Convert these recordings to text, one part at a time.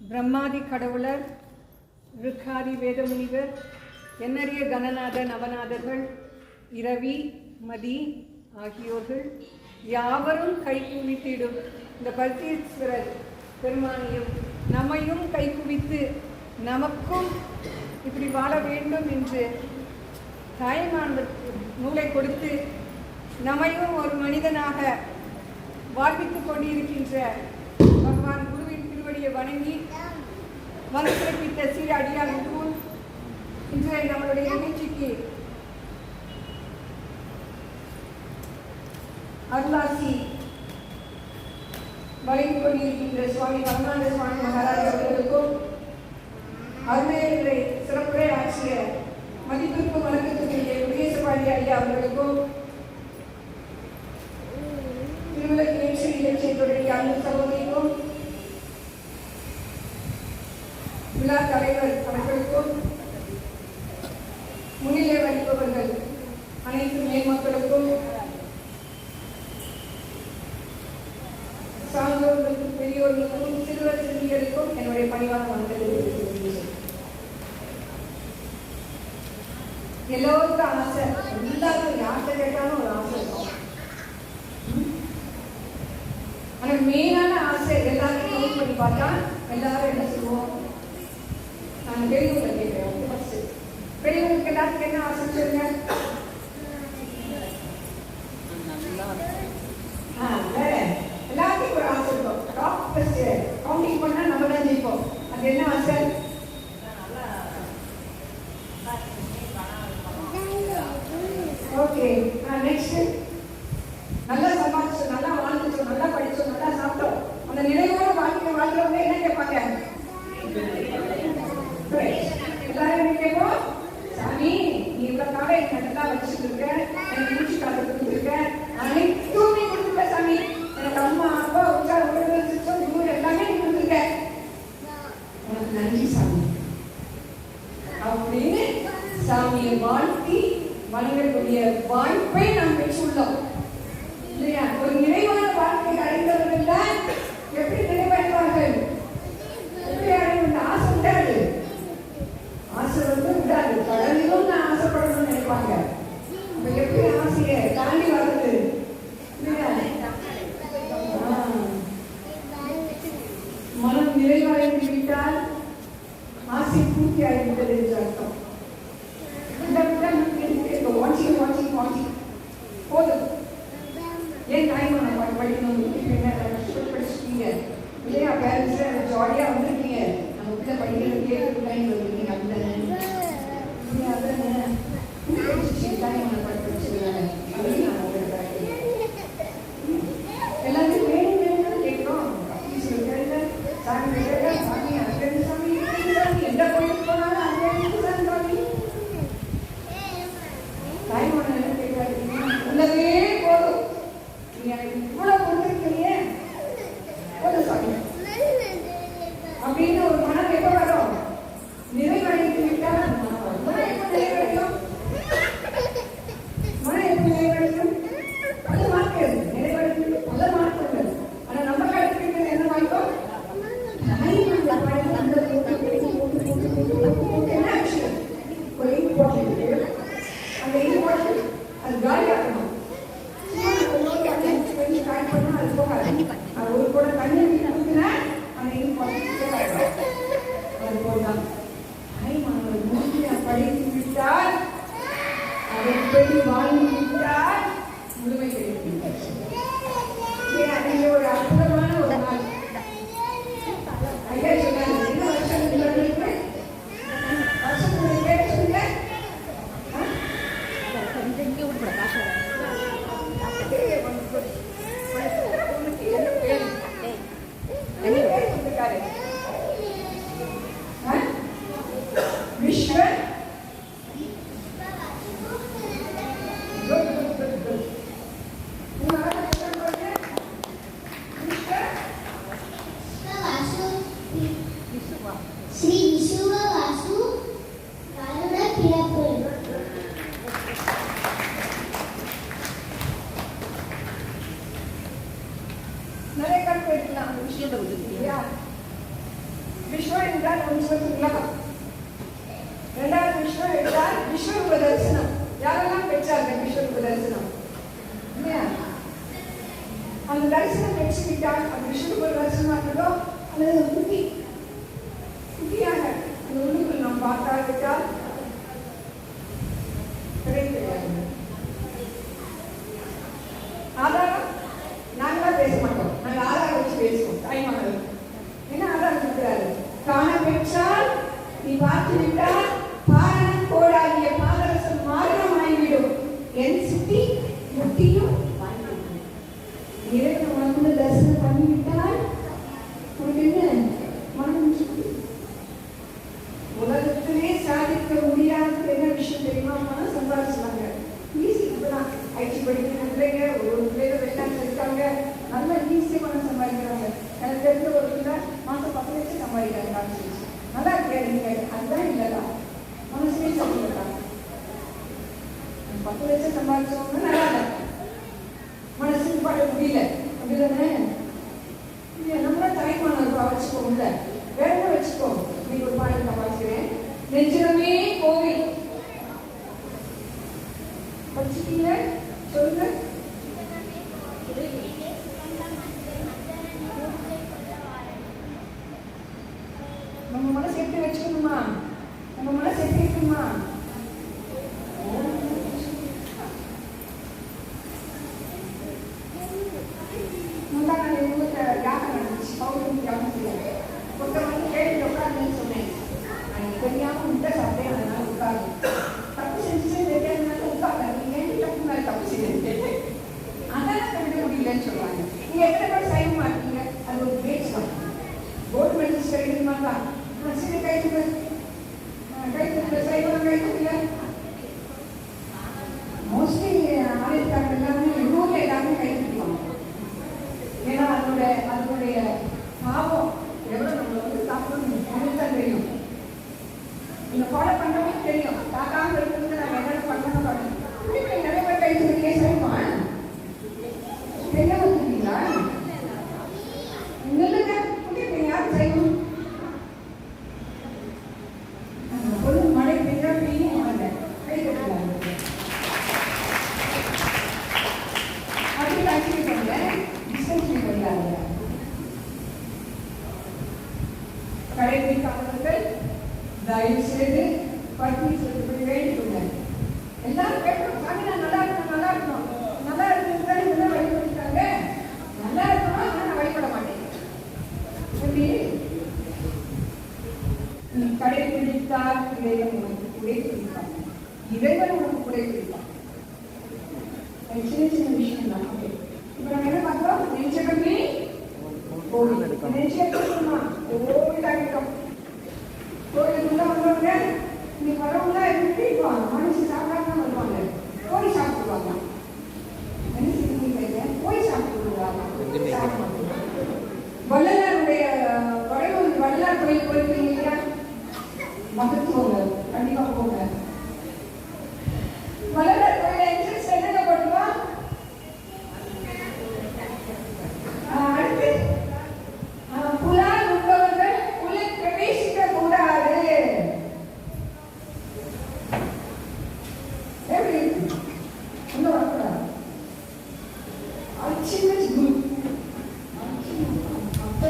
பிரம்மாதி கடவுளர் ருக்காதி வேதமுனிவர் எண்ணறிய கணநாத நவநாதர்கள் இரவி மதி ஆகியோர்கள் யாவரும் கைக்குவித்திடும் இந்த பர்த்தீஸ்வரர் பெருமானியும் நம்மையும் கைக்குவித்து நமக்கும் இப்படி வாழ வேண்டும் என்று தாய்மான் நூலை கொடுத்து நம்மையும் ஒரு மனிதனாக வாழ்வித்து கொண்டிருக்கின்ற குருவின் திருவடியை வணங்கி வந்து பிறப்பித்த சிறு அடியார் முன் இன்றைய நம்மளுடைய நிகழ்ச்சிக்கு அருளாசி வழங்கிக் கொண்டிருக்கின்ற சுவாமி ரங்கநாத சுவாமி மகாராஜ் அவர்களுக்கும் அருமையை சிறப்புரை ஆற்றிய மதிப்பிற்கும் வணக்கத்துக்குரிய குடியேசபாடி ஐயா அவர்களுக்கும் திருவிழக்கு ஏற்று இலட்சியத்துடைய அன்பு சகோதரிக்கும் விழா தலைவர் அவர்களுக்கும் முன்னிலை வகிப்பவர்கள் அனைத்து மேல்மக்களுக்கும் சான்றோர்களுக்கும் பெரியோர்களுக்கும் சிறுவர் சிறுமிகளுக்கும் என்னுடைய பணிவான வந்தது எல்லோருக்கும் ஆசை எல்லாருக்கும் யார்கிட்ட கேட்டாலும் ஒரு ஆசை இருக்கும். ஆனா மெயினான ஆசை எல்லாருக்கும் நோட் பண்ணி பார்த்தா எல்லாரும் என்ன വണ്ടി കൊടുക്കേണ്ടത് കുറച്ച് ഇവിടെ നിൽക്കേണ്ട ആവശ്യം ചെറിയ வாய்ப்பை நாம் பெற்றுள்ளோம் இல்லையா? ஒரு நிறைவான வாழ்க்கை அடைந்தவர்கள் எப்படி நிறைவேற்றுவார்கள்? எப்படி ஆசை விடாது ஆசை வந்து விடாது கடலிலும் நான் ஆசைப்படணும்னு நினைப்பாங்க. அப்ப எப்படி ஆசையை தாண்டி வர்றது? இல்லையா? மனம் நிறைவடைந்து விட்டால் ஆசை பூர்த்தி ஆகிவிட்டது என்று அர்த்தம். இல்லையா? பேரண்ட்ஸ் ஜாலியாக வந்திருக்கீங்க. நம்ம பிள்ளை படிக்கிறதுக்கே வந்துருக்கீங்க आणि விஸ்வ திலகம் இரண்டாவது விஸ்வம் தரிசனம் யாரெல்லாம் பெற்றார்கள் விஸ்வரூப இல்லையா அந்த தரிசனம் பெற்றுவிட்டால் அது விஸ்வரூப தரிசனம் அல்லது முக்தி முடியல அப்படிதானே? தானே நம்ம டைம் ஆனது வச்சுக்கோங்களேன் வேணும் வச்சுக்கோ. இன்னைக்கு ஒரு பாடல் நான் வாசிக்கிறேன். In the product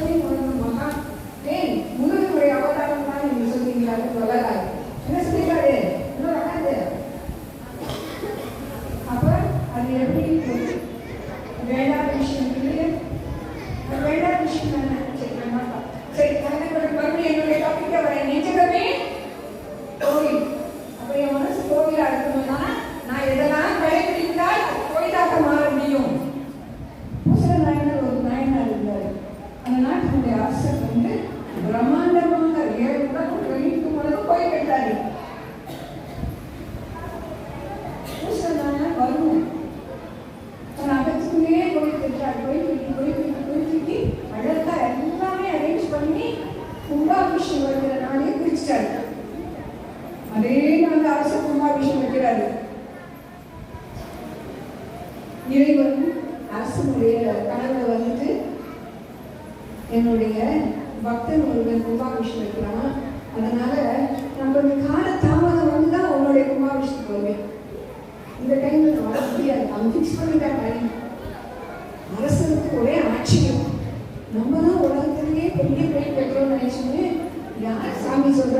Thank you.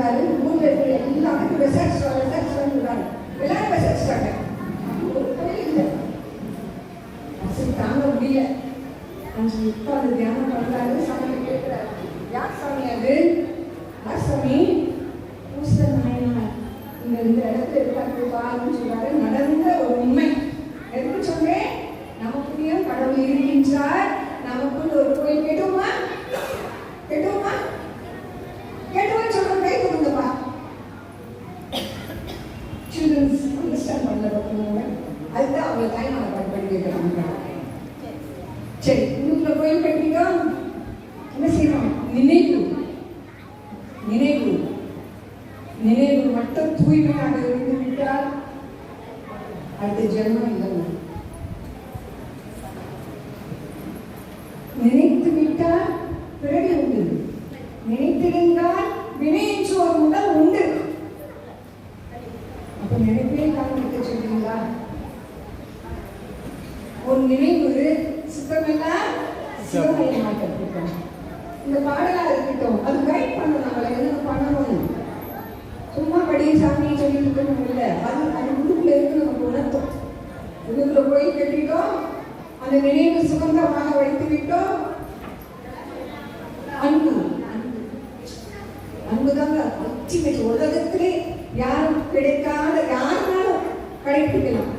சாமி சொல்றாரு ஊர்ல இருக்கிற எல்லாருக்கும் விசாரிச்சுவாங்க விசாரிச்சுவாங்க எல்லாரும் விசாரிச்சுட்டாங்க ஒரு இல்லை. அரசன் தாங்க முடியல. அஞ்சு உட்கார்ந்து தியானம் பண்றாரு. சாமி கேட்கிறாரு. யார் சாமி அது? யார் சாமி? பூச நாயனார். இந்த இந்த இடத்துல இருக்காரு. பாருன்னு சொல்றாரு. நடந்த ஒரு உண்மை. எதுக்கு சொன்னேன்? நமக்குள்ளேயும் கடவுள் இருக்கின்றார். நமக்குள் ஒரு கோயில். கேட்டோமா? கேட்டோமா சொல்றோம் கை கொடுங்கப்பா சில்ட்ரன்ஸ் அண்டர்ஸ்டாண்ட் பண்ணல பக்கம் அதுதான் அவங்க தாய்மான பாட்டு பண்ணி கேட்கறாங்க சரி உங்களுக்குள்ள கோயில் கட்டிட்டோம் என்ன செய்யணும் நினைவு நினைவு நினைவு மட்டும் தூய்மையாக இருந்து விட்டால் அடுத்த ஜென்மம் இல்லை நினைத்து விட்டால் பிறகு உண்டு. நினைத்திருந்தால் வினை என்று ஒரு உண்டு. அப்ப நினைப்பே காரணத்தை சொல்றீங்களா? ஒரு நினைவு சுத்தமெல்லாம் சிவமயமாக கற்றுக்கணும் இந்த பாடலா இருக்கட்டும் அது கைட் பண்ணும் நம்மளை என்ன பண்ணணும். சும்மா படி சாமி சொல்லிட்டு இருக்கணும் இல்லை அது அது உள்ளுக்குள்ள இருக்கு நமக்கு உணர்த்தோம். உள்ளுக்குள்ள போய் கட்டிட்டோம் அந்த நினைவு சுதந்திரமாக வைத்து விட்டோம் அன்பு அன்பு. அன்புதாங்க அல்டிமேட் உலகத்திலே யாரும் கிடைக்காத யாருனாலும் கடைபிடிக்கலாம்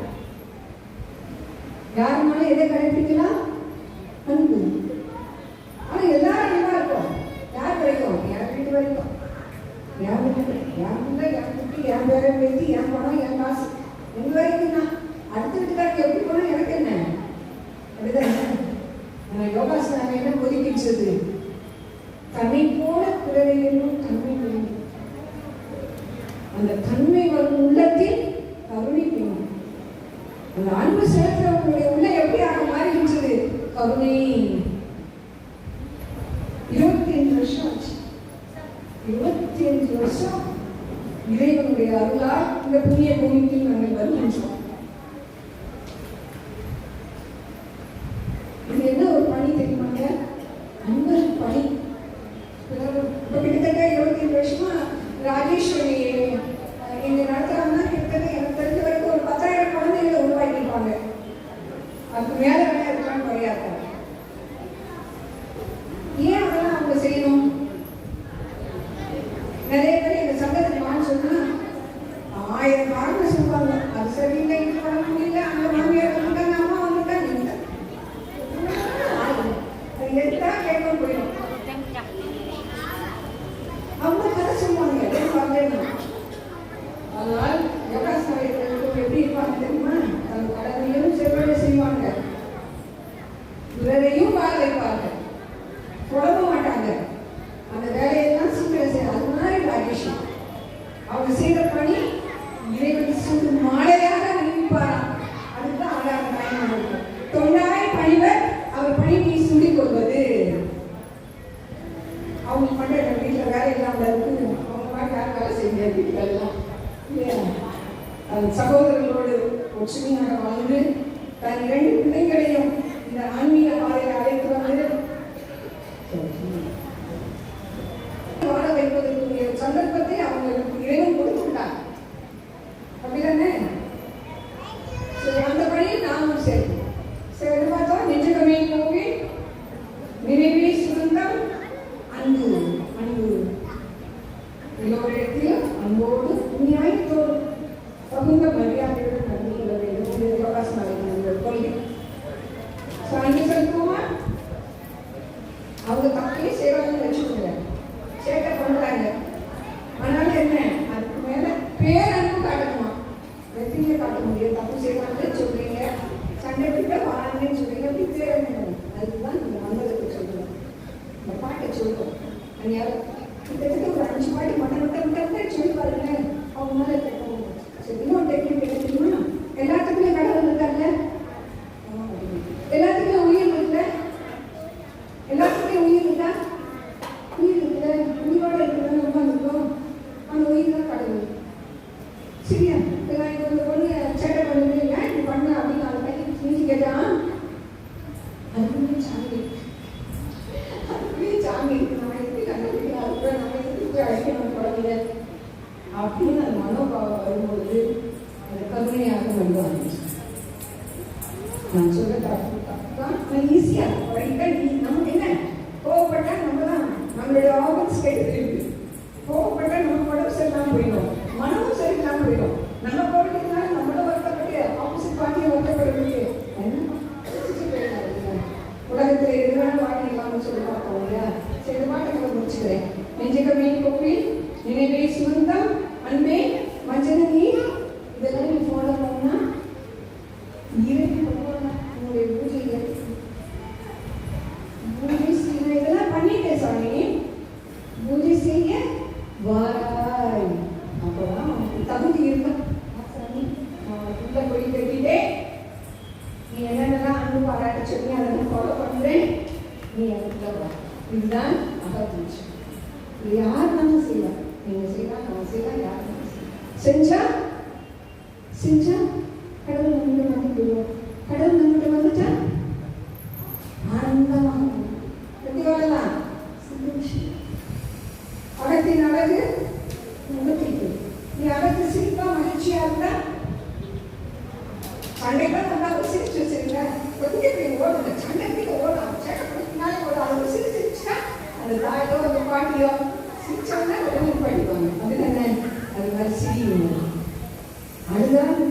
யாருனாலும் எதை கடைபிடிக்கலாம் அன்பு ஆனா எல்லாரும் அன்பா இருக்கும் யார் கிடைக்கும் யார் வீட்டு வரைக்கும் யார் வீட்டு யார் இல்லை என் குட்டி என் பேரை பேத்தி என் பணம் என் காசு எங்க வரைக்கும் தான் அடுத்த வீட்டுக்காரங்க எப்படி போனா எனக்கு என்ன அப்படிதானே நம்ம யோகாசனம் என்ன ஒதுக்கிச்சது தன்னை போல பிறரையும் தன்மை வேண்டும் அந்த தன்மை வரும் உள்ளத்தில் கருணை வேண்டும் அந்த அன்பு செலுத்துறவங்களுடைய உள்ள எப்படி ஆக மாறுகின்றது கருணை. இருபத்தி ஐந்து வருஷம் ஆச்சு. இருபத்தி ஐந்து வருஷம் இறைவனுடைய அருளால் இந்த புண்ணிய பூமிக்கு நாங்கள் வருகின்றோம். பிறரையும் வைப்பாங்க குழம்ப மாட்டாங்க. அந்த வேலையெல்லாம் சீக்கிரம் செய்ய அது மாதிரி ராஜேஷ் அவங்க செய்கிற பணி இறைவன் சூடு மாலையாக நினைப்பாராம் அதுதான் அழகான பயணம் இருக்கும் தொண்டாய் பணிவர் அவர் பணி நீ சூடிக் கொள்வது அவங்க பண்ற வீட்டில் வேலை இல்லாமல் இருக்கு அவங்க மாதிரி யாரும் வேலை செய்ய முடியாது வீட்டுல எல்லாம் இல்லையா அது சகோதரர்களோடு ஒற்றுமையாக வாழ்ந்து தன் இரண்டு பிள்ளைகளையும் இந்த ஆன்மீக பாதையில் அழைத்து வந்து வாழ வைப்பதற்குரிய சந்தர்ப்பத்தை அவங்களுக்கு இறைவன் கொடுத்து விட்டார் அப்படிதானே சரி அந்த பணி நாமும் சரி சரி என்ன பார்த்தோம் நெஞ்சகமே நோக்கி நினைவே சுதந்திரம் அன்பு அன்பு எல்லோரிடத்திலும் அன்போடு நியாயத்தோடு தகுந்த மரியாதையுடன் நடந்து கொள்ள வேண்டும் இது யோகாசனம் கொள்கை சாமி செலுத்துவோமா அவங்க தப்பே செய்வாங்கன்னு வச்சுக்கோங்க சேட்டை பண்றாங்க அதனால என்ன அதுக்கு மேல பேரன்பு காட்டணுமா வெற்றியை காட்ட முடியும் தப்பு செய்வாங்கன்னு சொல்றீங்க. சண்டை விட்டு வாழணும்னு சொல்றீங்க. அப்படி பேரன்பு அதுதான் இந்த மந்திரத்தை சொல்றோம். இந்த பாட்டை சொல்றோம். அது உலகத்தில் எதுவான வாங்கிடலாம்னு சொல்லி பார்ப்போம் இல்லையா? சரி இந்த பாட்டை முடிச்சுக்கிறேன். நெஞ்சுக்கமே கொப்பி நினைவே சுகந்தம் அன்பே மஞ்சனி யார் வேணாலும் செய்யலாம் நீங்கள் செய்யலாம் நான் செய்யலாம் யார் வேணாலும் செய்யலாம் செஞ்சா? செஞ்சா கடவுள் வந்து மாற்றிடுவோம் coisa é.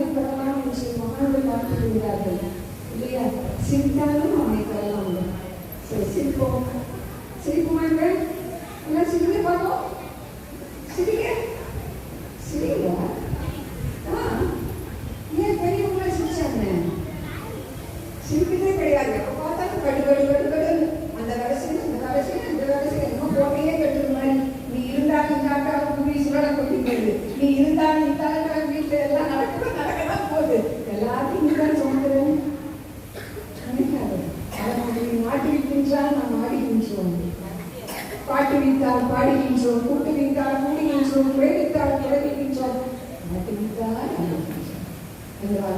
பாட்டுவித்தால் பாடுகின்றோம் கூட்டுவித்தால் கூடுகின்றோம் குறைவித்தால் குறைவிக்கின்றோம் பாட்டுவித்தால்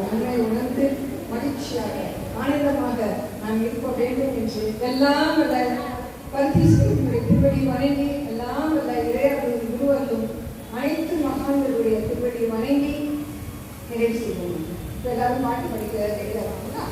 நன்மை உணர்ந்து மகிழ்ச்சியாக ஆனந்தமாக நாம் இருக்க வேண்டும் என்று எல்லாம் வல்ல பரிசீலனுடைய திருவடி வணங்கி எல்லாம் வல்ல இறையர்களுடைய குருவர்களும் அனைத்து மகான்களுடைய திருவடி வணங்கி நிறைவு செய்வோம் எல்லாரும் பாட்டு படிக்க எழுதலாம்னா